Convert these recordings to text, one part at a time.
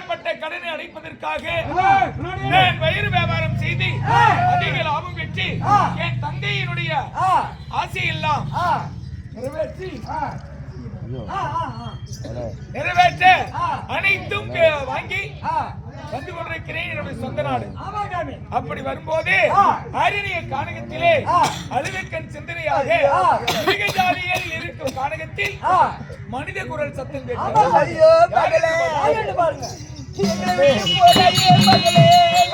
தந்தையார்பட்ட கடனை அடைப்பதற்காக நான் வயிறு வியாபாரம் செய்து அதிக லாபம் பெற்று என் தந்தையினுடைய ஆசையெல்லாம் நிறைவேற்றி. நிறைவேற்ற அனைத்தும் வாங்கி வந்து கொண்டிருக்கிறேன் என்னுடைய சொந்த நாடு. அப்படி வரும்போது அரியணைய கானகத்திலே அழுகக்கண் சிந்தனையாக இருக்கும் கானகத்தில் மனித குரல் சத்தம் கேட்கிறது ஐயோ மகளே ஐயோ பாருங்க. எங்களை விட்டு போகாதே மகளே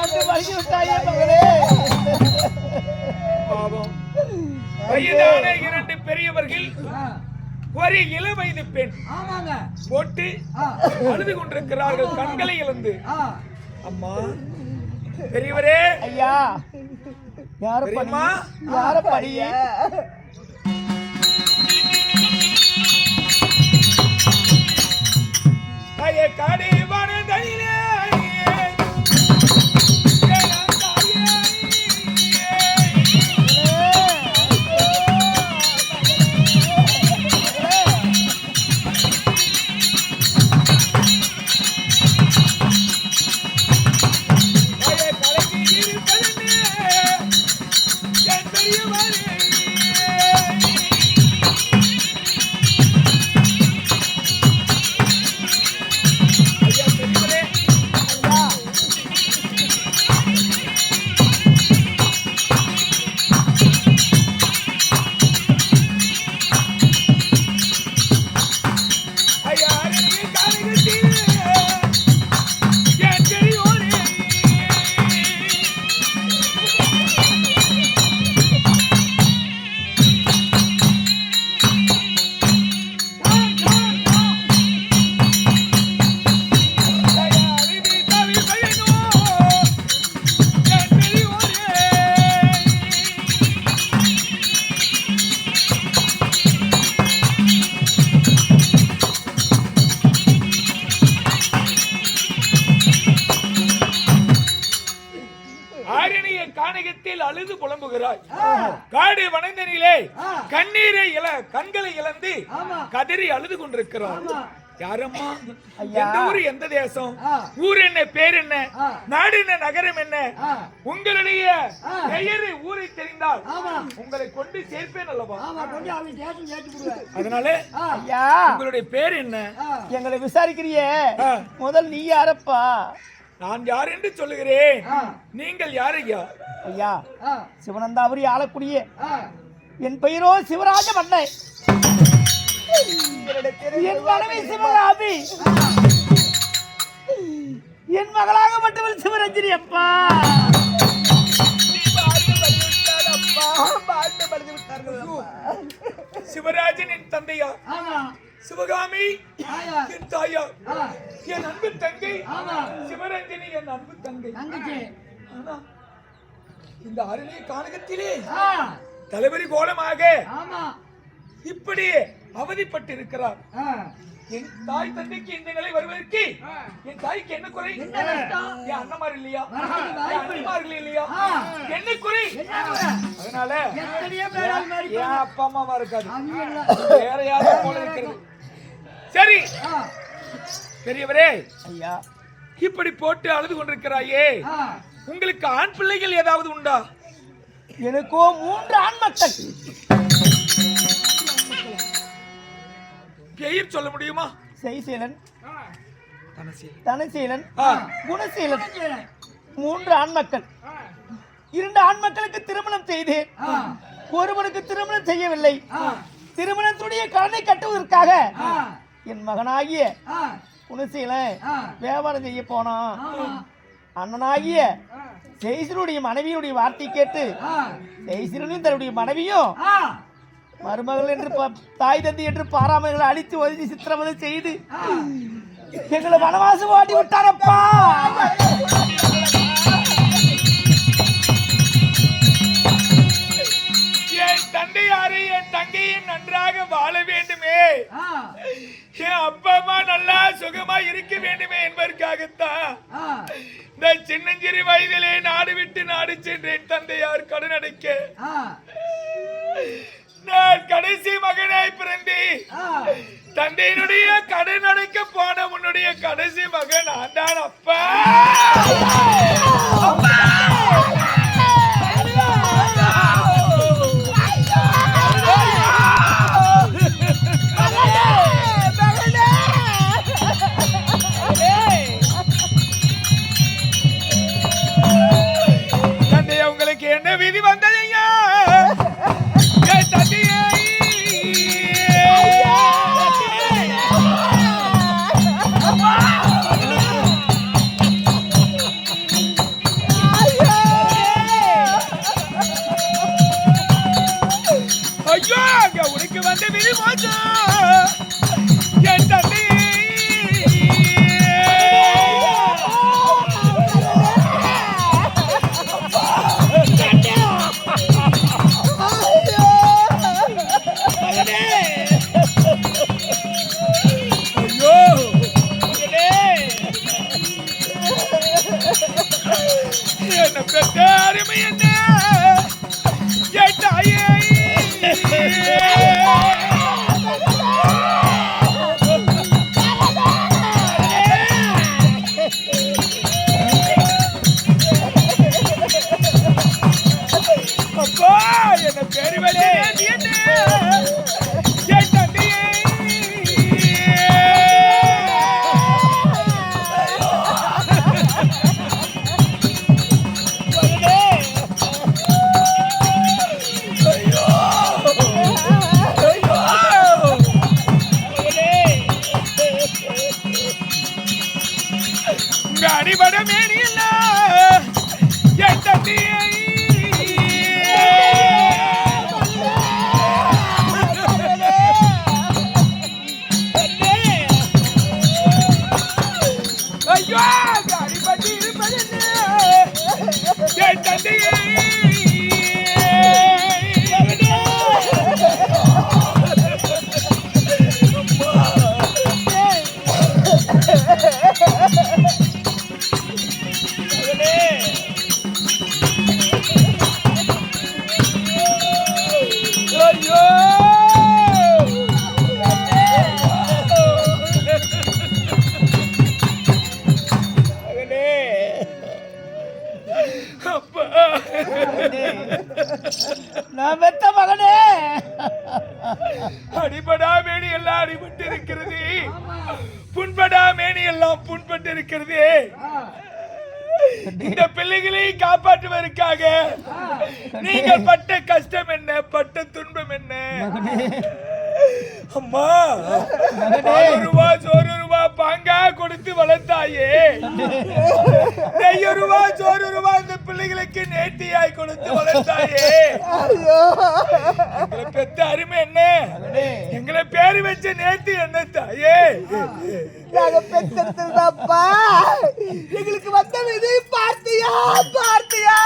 அந்த வழி விட்டாயே மகளே பாவம். வயதான இரண்டு பெரியவர்கள் ஒரு இள வயது பெண் ஆமாங்க. போட்டு அழுது கொண்டிருக்கிறார்கள் கண்களை இழந்து. அம்மா பெரியவரே. ஐயா யார படி காடி வனந்தனிலே கண்ணீரை இழ கண்களை இழந்து கதறி அழுது கொண்டிருக்கிறார் யாரம்மா? எந்த ஊரு எந்த தேசம்? ஊர் என்ன பேர் என்ன? நாடு என்ன நகரம் என்ன? உங்களுடைய பெயர் ஊரை தெரிந்தால் உங்களை கொண்டு சேர்ப்பேன் அல்லவா? அதனால ஐயா. உங்களுடைய பேர் என்ன? எங்களை விசாரிக்கிறியே. முதல் நீ யாரப்பா? நான் யார் என்று சொல்லுகிறேன். நீங்கள் யார் ஐயா? ஐயா. சிவனந்தாபுரி ஆளக்கூடிய என் பெயரோ சிவராஜ மன்னை என் மனைவி சிவகாமி என் மகளாக மட்டும் சிவரஞ்சனி அப்பா. சிவராஜனின் தந்தையா? சிவகாமி என் தாயா. என் அன்பு தங்கை. சிவரஞ்சனி என் அன்பு தங்கை. இந்த அருணை கானகத்திலே தலைவரி கோலமாக இப்படி அவதிப்பட்டிருக்கிறார். என் தாய் தந்தைக்கு இந்த நிலை வருவதற்கு என் தாய்க்கு என்ன குறை? என் அண்ணமார் இல்லையா? என் அண்ணமார்கள் இல்லையா? என்ன குறை? அதனால என் அப்பா அம்மாவா இருக்காது. வேற யாரும் போல இருக்கிறது. சரி. பெரியவரே ஐயா. இப்படி போட்டு அழுது கொண்டிருக்கிறாயே. உங்களுக்கு ஆண் பிள்ளைகள் ஏதாவது உண்டா? எனக்கோ மூன்று ஆண் மக்கள் பெயர் சொல்ல முடியுமா? செய்சீலன் தனசீல். தனசீலன். குணசீலன். மூன்று ஆண் மக்கள் இரண்டு ஆண் மக்களுக்கு திருமணம் செய்தேன். ஒருவனுக்கு திருமணம் செய்யவில்லை. திருமணத்துடைய கடனை கட்டுவதற்காக என் மகனாகிய குணசீலன் வியாபாரம் செய்ய போனான். அண்ணனாகிய ஜெய்சனுடைய மனைவியுடைய வார்த்தை கேட்டு ஆ, ஜெய்சனும் தன்னுடைய மனைவியும் மருமகள் என்று பா- தாய் தந்தை என்று பாராமல்களை அழித்து ஒதுக்கி சித்திரவதை செய்து எங்களை வனவாசம் ஓட்டி விட்டாரப்பா. என் தந்தையாரை என் தங்கையும் நன்றாக வாழ வேண்டுமே. என் அப்பா அம்மா நல்லா சுகமா இருக்க வேண்டுமே என்பதற்காகத்தான் இந்த சின்னஞ்சிறு வயதிலே நாடு விட்டு நாடு சென்றேன் தந்தையார் கடன் அடைக்க. நான் கடைசி மகனாய் பிறந்து. தந்தையினுடைய கடன் அடைக்க போன உன்னுடைய கடைசி மகன் நான் தான் அப்பா நான் பெத்த மகனே. அடிபடா மேனி எல்லாம் அடிபட்டு இருக்கிறது புண்படா மேனி எல்லாம் புண்பட்டு இருக்கிறது இந்த பிள்ளைகளை காப்பாற்றுவதற்காக நீங்கள் பட்ட கஷ்டம் என்ன? பட்ட துன்பம் என்ன? அம்மா. ஒரு ரூபா சோறு ரூபா பாங்கா கொடுத்து வளர்த்தாயே. நெய்ய ரூபா சோறு ரூபா இந்த பிள்ளைகளுக்கு நேர்த்தியாய் கொடுத்து வளர்த்தாயே. எங்களை பெத்த அருமை என்ன? எங்களை பேரு வச்ச நேர்த்தி என்ன தாயே? நாங்க பெற்றெடுத்ததுதான்ப்பா எங்களுக்கு வந்த விதை பார்த்தியா பார்த்தியா?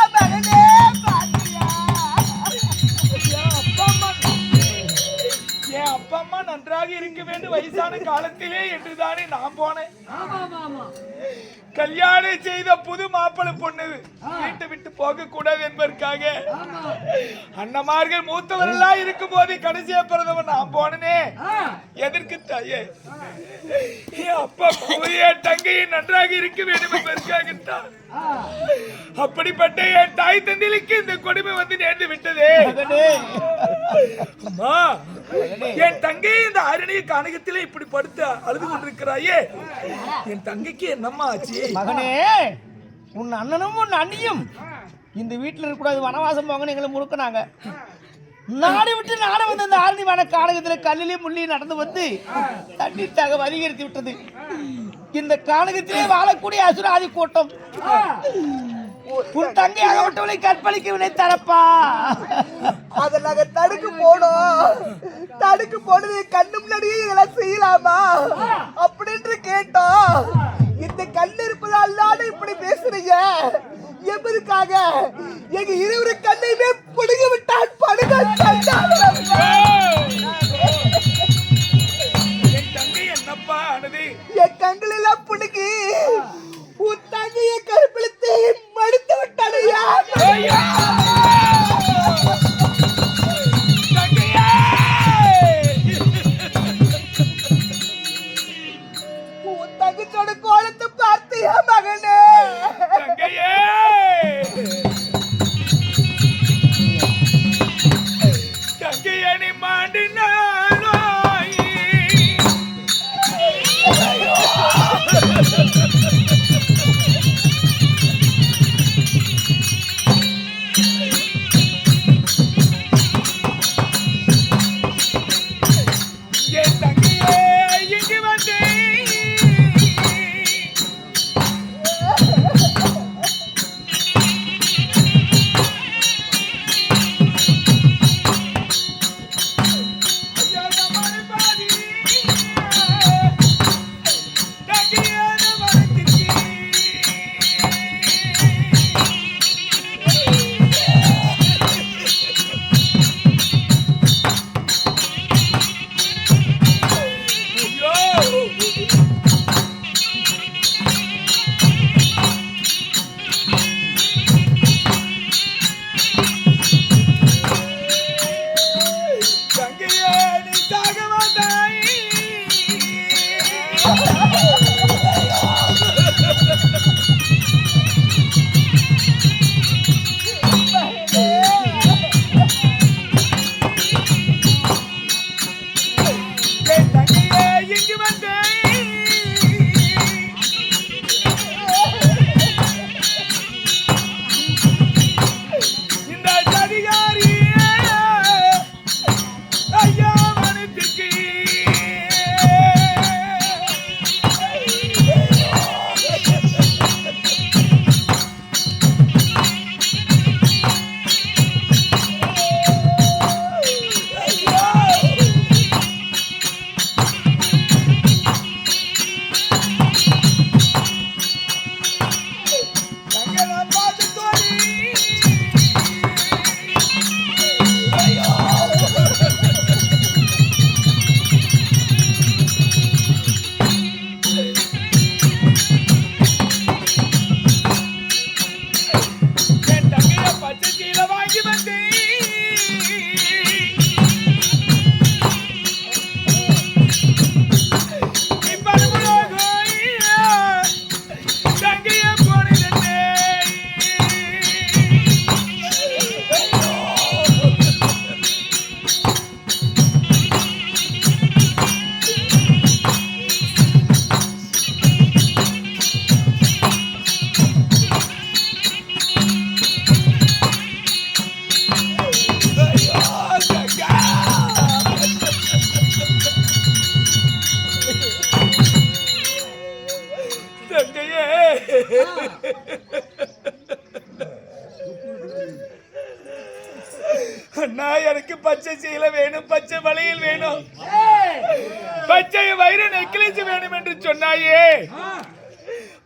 வேண்டும் வயசான காலத்திலே என்றுதானே நான் போனேன். கல்யாணம் செய்த புது மாப்பிள்ளை பொண்ணு வீட்டை விட்டு போக கூடாது என்பதற்காக அண்ணமார்கள் மூத்தவர்களா இருக்கும் போது கடைசியா பிறந்தவன் நான் போனனே. எதற்கு தாயே? அப்பா என் தங்கையும் நன்றாக இருக்க வேண்டும் என்பதற்காகத்தான். ஆ. அப்படிப்பட்ட என் தாய் தந்தைகளுக்கு இந்த கொடுமை வந்து நேர்ந்து விட்டதே அம்மா என் தங்கை இந்த ஆரணிய கானகத்திலே இப்படி படுத்து அழுது கொண்டிருக்கிறாயே. என் தங்கைக்கு என்னம்மா ஆச்சு? மகனே உன் அண்ணனும் உன் அண்ணியும் இந்த வீட்டில் இருக்கக்கூடாது வனவாசம் போங்கன்னு எங்களை முழுக்கினாங்க நாடு விட்டு நாடு வந்து இந்த ஆரணி வன கானகத்தில் கல்லிலே முள்ளி நடந்து வந்து தண்ணீர்த்தாக அதிகரித்து விட்டது. இந்த கானகத்திலே வாழக்கூடிய அசுராதி கூட்டம். உன் தங்கை அகப்பட்டவளை கற்பழிக்க வினை தரப்பா. அதை நாங்க தடுக்க போனோம். தடுக்க போனது கண்ணு முன்னாடியே இதெல்லாம் செய்யலாமா? அப்படின்னு கேட்டோம். இந்த கண்ணு இருப்பதால் இப்படி பேசுறீங்க? எதற்காக எங்க இருவரு கண்ணையுமே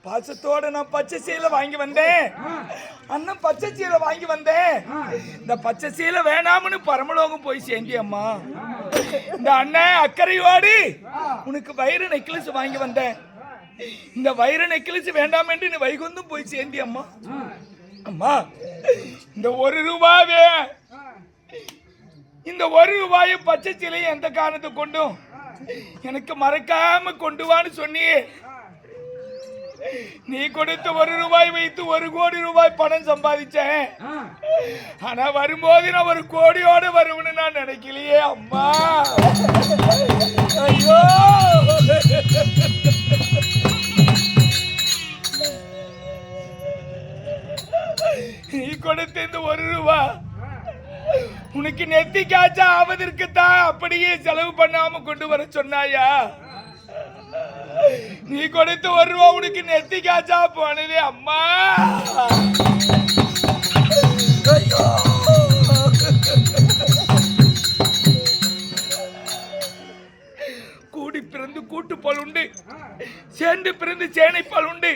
பாசத்தோட நான் பச்சை சீலை வாங்கி வந்தேன். அண்ணன் பச்சை சீலை வாங்கி வந்தேன். இந்த பச்சை சீலை வேணாம்னு பரமலோகம் போய் சேர்ந்தி அம்மா. இந்த அண்ணன் அக்கறையோடு உனக்கு வைர நெக்லஸ் வாங்கி வந்தேன். இந்த வைர நெக்லஸ் வேண்டாம் என்று நீ வைகுந்தும் போய் சேர்ந்தி அம்மா. அம்மா இந்த ஒரு ரூபாவே இந்த ஒரு ரூபாயை பச்சை சீலையும் எந்த காரணத்தை கொண்டும்? எனக்கு மறக்காம கொண்டு வான்னு சொன்னியே. நீ கொடுத்த ஒரு ரூபாய் வைத்து ஒரு கோடி ரூபாய் பணம் சம்பாதிச்சேன். ஆனா வரும்போது நான் ஒரு கோடியோட வருவேன்னு நான் நினைக்கலையே அம்மா. ஐயோ. நீ கொடுத்த இந்த ஒரு ரூபா உனக்கு நெத்தி காய்ச்சா ஆவதற்கு தான் அப்படியே செலவு பண்ணாம கொண்டு வர சொன்னாயா? நீ கொடுத்த ஒரு ரூபா உனக்கு நெத்தி காய்ச்சா போனது அம்மா. கூடி பிறந்து கூட்டு பால் உண்டு. சேர்ந்து பிறந்து சேனை பால் உண்டு.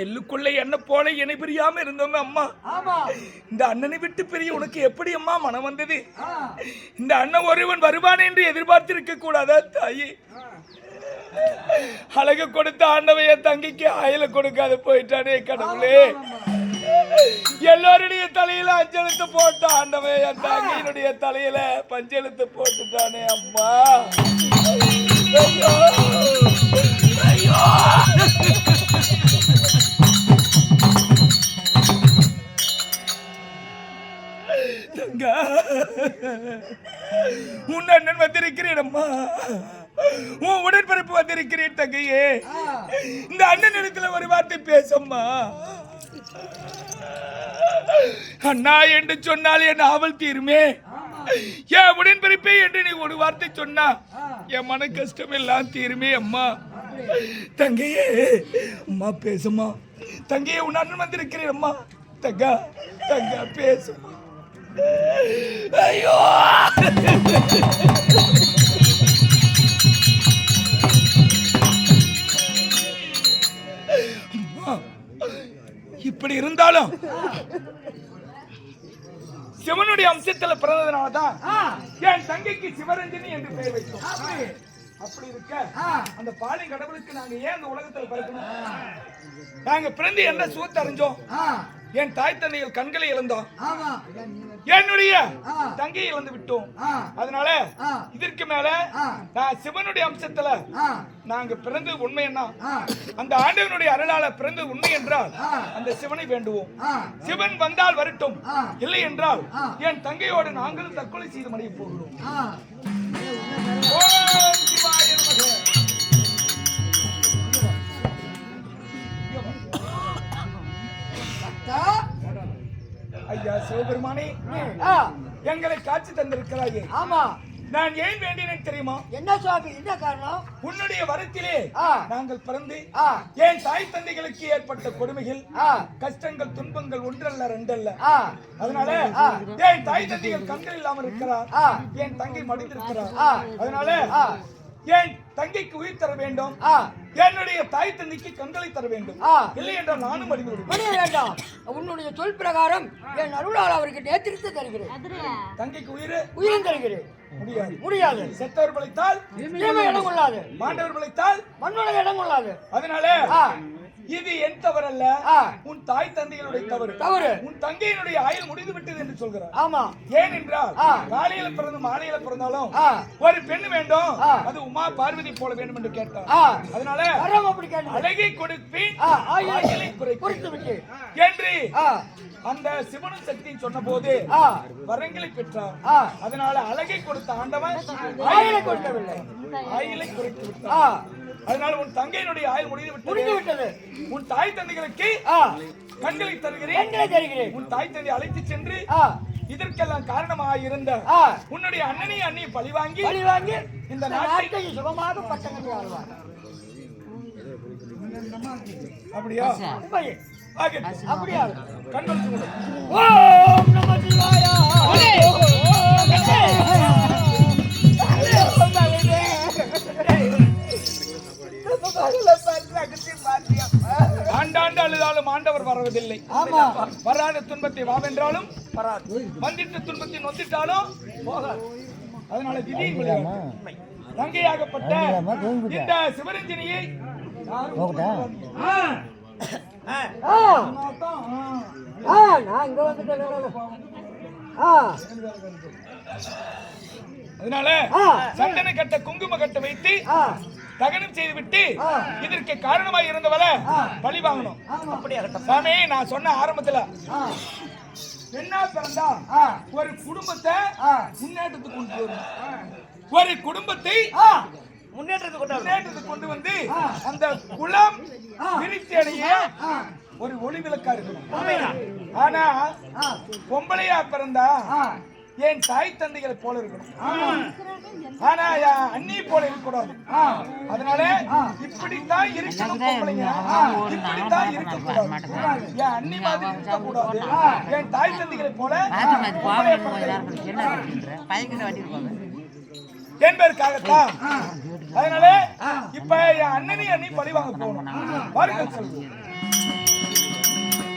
எள்ளுக்குள்ள என்ன போல இணை பிரியாம இருந்தோமே அம்மா. இந்த அண்ணனை விட்டு பிரிய உனக்கு எப்படி அம்மா மனம் வந்தது? இந்த அண்ணன் ஒருவன் வருவான் என்று எதிர்பார்த்திருக்க கூடாதா தாயி? அழகு கொடுத்த ஆண்டவைய தங்கிக்கு அயல கொடுக்காது போயிட்டானே கடவுளே. எல்லோருடைய தலையில அஞ்செழுத்து போட்ட ஆண்டவன் என் தங்கையினுடைய தலையில பஞ்செழுத்து போட்டுட்டானே அம்மா. ஐயோ. உன் அண்ணன் வந்திருக்கிறேன் அம்மா. உன் உடன்பிறப்பு வந்திருக்கிறேன் தங்கையே. இந்த அண்ணன் இடத்துல ஒரு வார்த்தை பேசம்மா. அண்ணா என்று சொன்னால் என் ஆவல் தீருமே. என் உடன்பிறப்பே என்று நீ ஒரு வார்த்தை சொன்னா என் மன கஷ்டம் எல்லாம் தீருமே அம்மா. தங்கையே அம்மா பேசுமா தங்கையே உன் அண்ணன் வந்திருக்கிறேன் அம்மா. தங்கா தங்கா பேசுமா ஐயோ! இப்படி இருந்தாலும் சிவனுடைய அம்சத்துல பிறந்ததுனாலதான் என் தங்கைக்கு சிவரஞ்சனி என்று பெயர் வைத்தோம். அப்படி. இருக்க அந்த பாலை கடவுளுக்கு நாங்க ஏன் அந்த உலகத்துல பிறக்கணும்? நாங்க பிறந்து என்ன சூத்து அறிஞ்சோம்? என் தாய் தந்தைகள் கண்களை இழந்தோம் என்னுடைய தங்கையை இழந்து விட்டோம். அதனால இதற்கு மேல நான் சிவனுடைய அம்சத்துல நாங்க பிறந்தது உண்மை என்ன? அந்த ஆண்டவனுடைய அருளால பிறந்தது உண்மை என்றால் அந்த சிவனை வேண்டுவோம். சிவன் வந்தால் வரட்டும். இல்லை என்றால் என் தங்கையோடு நாங்களும் தற்கொலை செய்து மடிய போகிறோம். எங்களை காட்சி தந்திருக்கிறாயே ஆமா நான் ஏன் வேண்டினேன் தெரியுமா என்ன சுவாமி என்ன காரணம் உன்னுடைய வரத்திலே. நாங்கள் பிறந்து. என் தாய் தந்தைகளுக்கு ஏற்பட்ட கொடுமைகள். கஷ்டங்கள் துன்பங்கள் ஒன்றல்ல ரெண்டல்ல அதனால என் தாய் தந்தைகள் கண்கள் இல்லாம இருக்கிறார். என் தங்கை மடிந்திருக்கிறார். அதனால என் தங்கைக்கு உயிர் தர வேண்டும்? என்னுடைய தாய் தந்தைக்கு கண்களை தர வேண்டும். ஆ. இல்லை என்றால் நானும் மடிந்து விடுவேன் வேண்டாம். உன்னுடைய சொல் பிரகாரம் என் அருளால் அவருக்கு நேத்திரித்து தருகிறேன். தங்கைக்கு உயிர்? உயிரும் தருகிறேன். முடியாது. முடியாது. செத்தவர் பிழைத்தால் இடம் கொள்ளாது. மாண்டவர் பிழைத்தால் மண்ணுலக இடம் கொள்ளாது. அதனால. இது என் தவறல்ல. உன் தாய் தந்தைகளுடைய தவறு. தவறு. உன் தங்கையினுடைய ஆயுள் முடிந்து விட்டது என்று சொல்கிறார். ஆமா. ஏனென்றால் ஆ. காலையில பிறந்து மாலையில பிறந்தாலும். ஒரு பெண் வேண்டும். அது உமா பார்வதி போல வேண்டும் என்று கேட்டார். அதனால அப்படி அழகை கொடுப்பேன். ஆயுளை குறித்து விட்டு என்று அந்த சிவனும் சக்தியும் சொன்ன போது வரங்களை பெற்றார். அதனால அழகை கொடுத்த ஆண்டவன் ஆயுளை கொடுக்கவில்லை. ஆயுளை குறைத்து விட்டார் அதனால உன் தங்கையினுடைய ஆயுள் முடிந்து முடிந்து விட்டது. உன் தாய் தந்தைகளுக்கு கண்களை தருகிறேன். தருகிறேன். உன் தாய் தந்தை அழைத்து சென்று இதற்கெல்லாம் காரணமாக இருந்த உன்னுடைய அண்ணனையும் அண்ணியை பழி வாங்கி பழி வாங்கி இந்த நாட்டை சுகமாக பட்டங்கள் ஆழ்வார் அப்படியா. அப்படியா? கண்கள். ஓம் நம சிவாயா ஆண்டாண்டு அழுதாலும் ஆண்டவர் வருவதில்லை ஆமா. வராத துன்பத்தை வாவென்றாலும் வராது. வந்திட்ட துன்பத்தை நொந்திட்டாலும் அதனால திடீர் தங்கையாகப்பட்ட இந்த சிவரஞ்சனியை யாரும் ஆ. ஆ. ஆ. நான் இங்க வந்துட்டேன் ஆ. அதனால. சந்தன கட்ட குங்கும கட்ட வைத்து தகனம் செய்து விட்டு ஆ. இதற்கு காரணமாய் இருந்தவள பழி வாங்கணும். ஆமா. சாமி நான் சொன்ன ஆரம்பத்துல பெண்ணா பிறந்தா? ஆ. ஒரு குடும்பத்தை ஆ. முன்னேற்றத்துக்கு கொண்டு வரணும். ஒரு குடும்பத்தை ஆ. முன்னேற்றத்துக்கு கொண்டு வந்து அந்த குலம் ஆ. விருத்தி அடைய ஒரு ஒளி விளக்கா இருக்கணும் ஆனா ஆ. பொம்பளையா பிறந்தா ஆ. என் தாய் தந்தைகளை போல இருக்கணும். ஆனா என் அண்ணி போல இருக்கக்கூடாது. அதனால இப்படித்தான் இருக்கணும் இப்படித்தான் இருக்கக்கூடாது. என் அண்ணி மாதிரி இருக்கக்கூடாது. என் தாய் தந்தைகளை போல. என்பதற்காகத்தான் அதனால இப்ப என் அண்ணனை அண்ணி பழி வாங்க போகணும். வாருங்கள் செல்வோம்